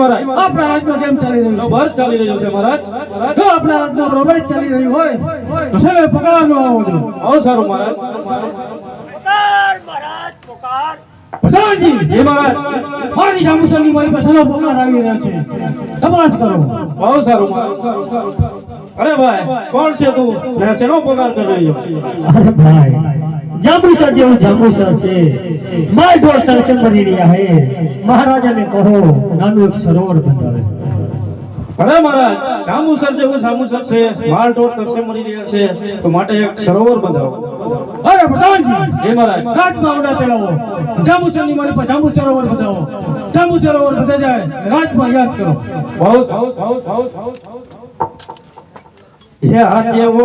મહારાજ. આપણા રાજમાં કેમ ચાલી રહ્યું ભર ચાલી રહ્યો છે મહારાજ. જો આપણા રાજમાં બરોબર ચાલી રહ્યું હોય તો છે પગારનો આવો જો આવો સારું મહારાજ. પુકાર મહારાજ પુકાર પ્રધાનજી એ મહારાજ. મારી જામુસરની મારી પાસે નો પગાર આવી રહ્યો છે. તપાસ કરો. બહુ સારું મહારાજ. અરે ભાઈ કોણ છે તું? ને શેનો પગાર કરી રહ્યો? અરે ભાઈ જાંબુસર જેવું જાંબુસર છે. માય ઢોળ તરસે મરી રહ્યા હે. મહારાજાને કહો નાનું એક સરોવર બંધાવે. અરે મહારાજ જાંબુસર જેવું સામુસર છે માલ ઢોર કરશે મરી રહ્યા છે તો માટે એક સરોવર બંધાવો. અરે ભગવાનજી! એ મહારાજ. રાજમાં તેડાવો. ની મારી પાસે જામુ સરોવર બતાવો જામુ સરોવર બધા જાય રાજમાં યાદ કરો. બહુ સૌ સૌ સૌ સૌ હે આજે ઓ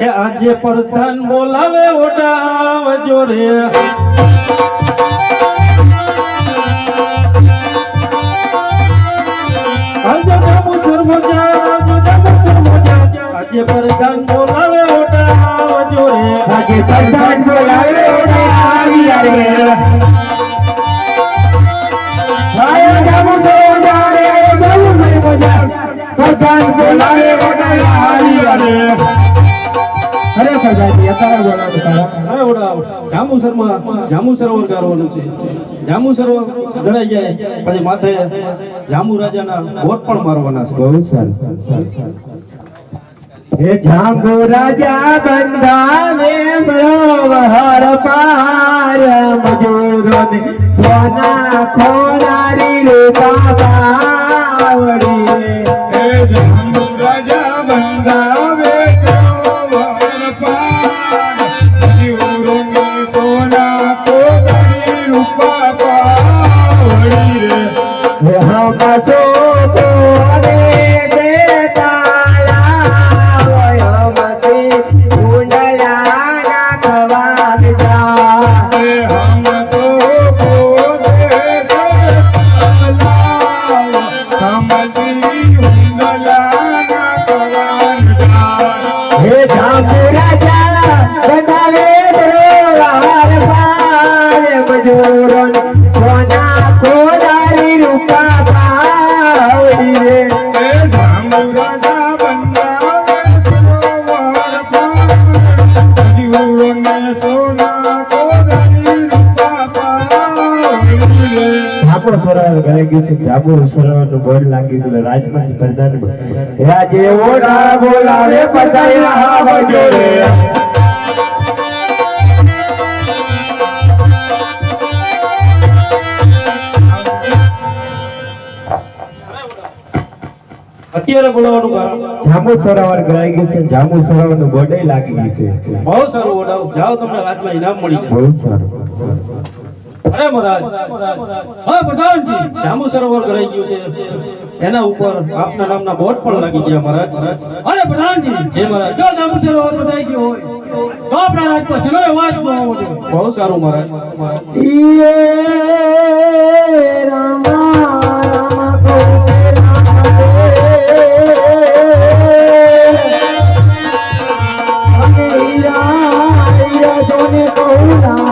હે આજે પ્રધાન બોલાવે ઓડાવજો રે જામુ સરમોજા રાજુ જામુ સરમોજા. આજે પ્રધાન બોલાવે ઓડાવજો રે આજે પ્રધાન બોલાવે ઓડે આવી રે આયો જાંબુસર જાણે જાંબુસર બજાર પ્રધાન બોલાવે ઓડે આવી રે અરે પ્રધાનજી અત્યારે બોલાવો તારા. અરે ઓડા જાંબુ સરમાં જાંબુ સરોવર કરવાનું છે. જાંબુ સર્વ ગળાઈ જાય, પછી માથે જાંબુ રાજાના વોટ પણ મારવાના છે. બહુ સારું હે જાંબુ રાજા બંધાવે સરોવર પાર, મજૂરોને સોના ખોરારી રે બાબાવડી ઠાકોર સરોવર ગઈ ગયું છે. ઠાકોર સરોવરનું બોર્ડ લાગી ગયું. રાજમાં પ્રધાન રાજે ઓડા બોલાવે પધાર્યા આવજો રે. અત્યારે બોલાવવાનું કારણ? જાંબુ સરોવર ગયું છે. જાંબુ સરોવરનું બોર્ડ લાગી ગયું છે. બહુ સારું ઓડાવ જાઓ તમને રાતમાં ઇનામ મળી જાય. બહુ સારું. અરે મહારાજ. હા પ્રધાનજી. જામુ સરોવર કરાઈ ગયું છે. એના ઉપર આપના નામના બોર્ડ પણ લાગી ગયા મહારાજ. અરે પ્રધાનજી. જય મહારાજ. જો જામુ સરોવર બધાઈ ગયું હોય તો આપણા રાજમાં છે વાત આવો જો બહુ સારું મહારાજ. ઈએ રામા રામા કોતે રામ.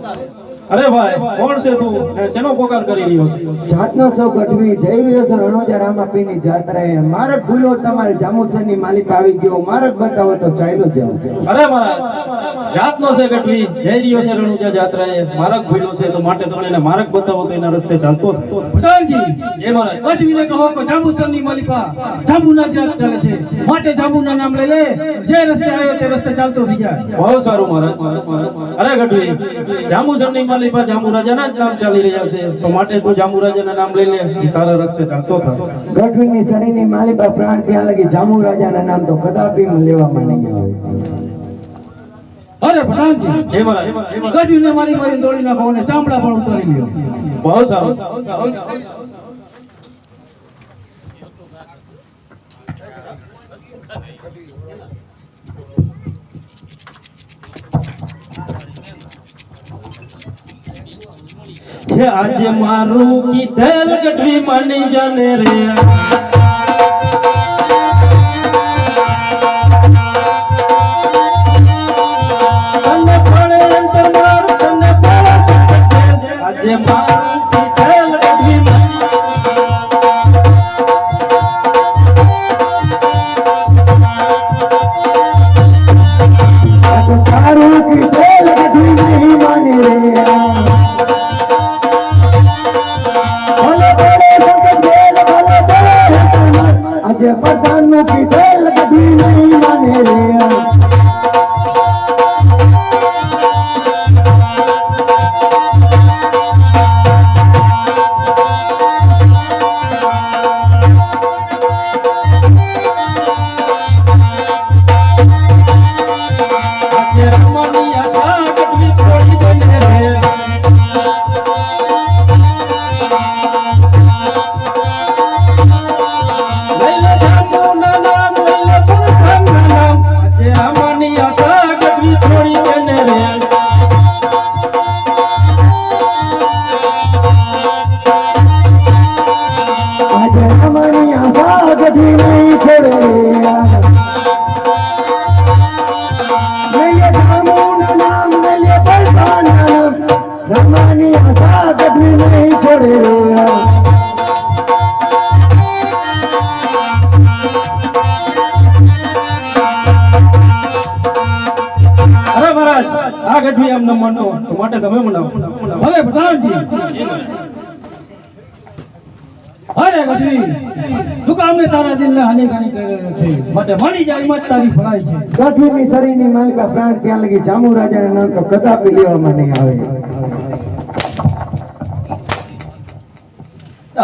અરે ભાઈ કોણ છે તું? ને શેનો પોકાર કરી રહ્યો છે? જાતનો સૌ ગઢવી જઈ રહ્યો છે રણોજા રામાપીની જાત્રાએ. મારક ભૂલો તમારે જામુસરની માલિક આવી ગયો. મારક બતાવો તો ચાલ્યો જાવ અરે મારા જાતનો છે ગઢવી જઈ રહ્યો છે રણુજા જાત્રાએ. મારક ભૂલો છે તો માટે તમે એને મારક બતાવો તો એના રસ્તે ચાલતો થતો ભગવાનજી મારા મહારાજ. કઠવીને કહો કે જાંબુસરની માલિકા જામુના જાત ચાલે છે. માટે જામુના નામ લઈ લે. જે રસ્તે આવ્યો તે રસ્તે ચાલતો થઈ જાય. બહુ સારું મારા અરે ગઢવી જાંબુસરની માલિકા જાંબુ રાજાના જ નામ ચાલી રહ્યા છે. તો માટે તું જાંબુ રાજાના નામ લઈ લે. તારા રસ્તે ચાલતો થા. ગઢવીની શરીરની માલિકા પ્રાણ ત્યાં લગી જામુ રાજાના નામ તો કદાપી લેવામાં નહીં આવે. અરે ભગવાનજી જય મહારાજ. મહારાજ. મારી મારી દોડી નાખો અને ચામડા પણ ઉતારી લ્યો. બહુ સારું. કે આજે મારું કીધેલ ગઢવી માની જાને રે. આ ગઢવી આમ ન માનો તો માટે તમે મનાવો. હવે પ્રધાનજી અરે ગઢવી શું કામને તારા દિલને હાનિકારી કરી રહ્યો છે? માટે માની જાય એમાં તારી ભરાય છે. ગઢવીની શરીરની માલિકા પ્રાણ ત્યાં લગી જામુ રાજાના નામ તો કદાપી લેવામાં નહીં આવે.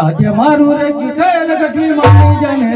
આજે મારું રે કીધેલ ગઢવી માની જાને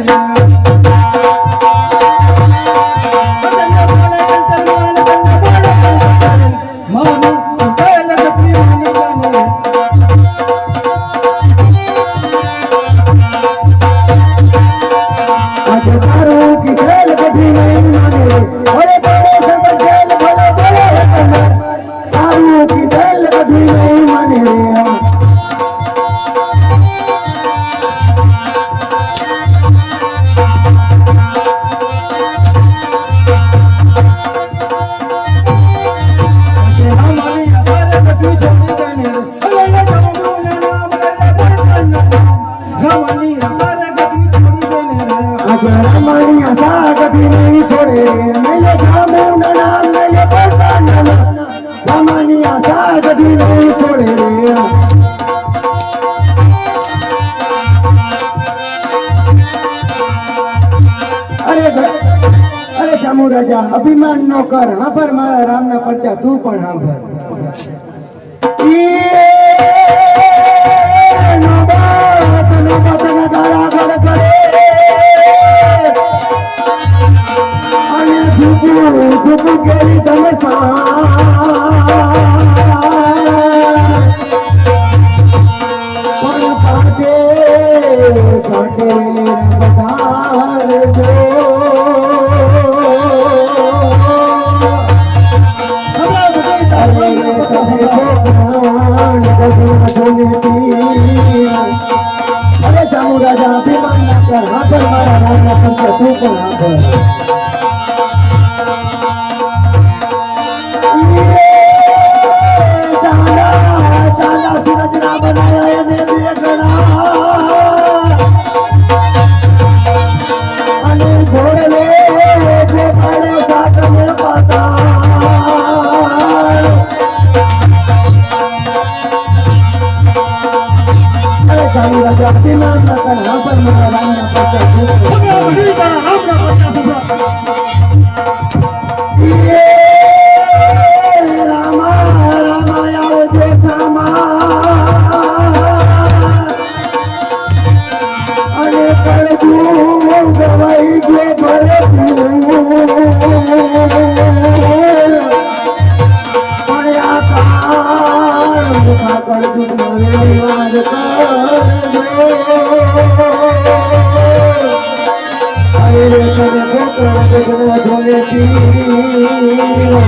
રાજા અભિમાન નો કર હાંભર મારા રામના પરચા તું પણ હાંભર તમે સા જોલે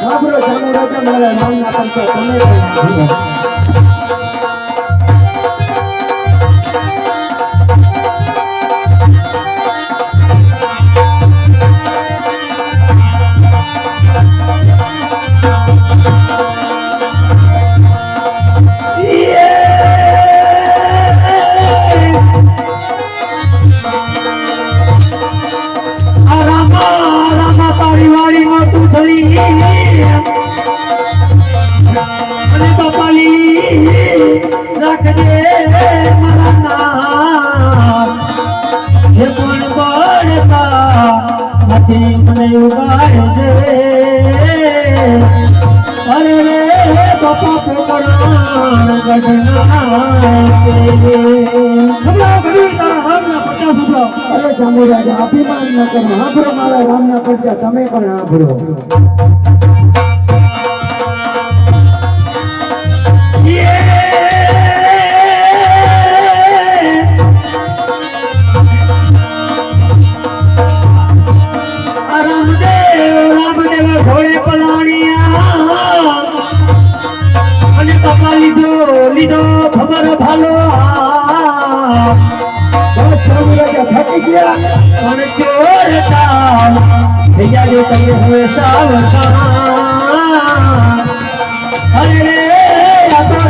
સાંભળો ચાલુ રાજા મારા નામ ના પંચો તમે કપાલી રાખજે મારા નામ હે પણ બળતા નથી મને ઉગાડજે અરે રે બાપા પોકરાણ ગઢના અરે ચાલુ રાજા, અભિમાન ન કરો. આભરો મારા રામના પંચા તમે પણ હાંભળો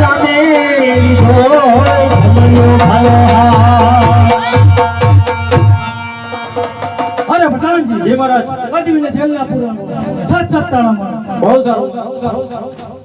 રામે લીધો. ખમણિયો ભાલો આ. અરે પ્રધાનજી જય મહારાજ. અજવીને જેલના પૂરવામાં સાત સાત તાળા મારા બહુ સારું બહુ સારું.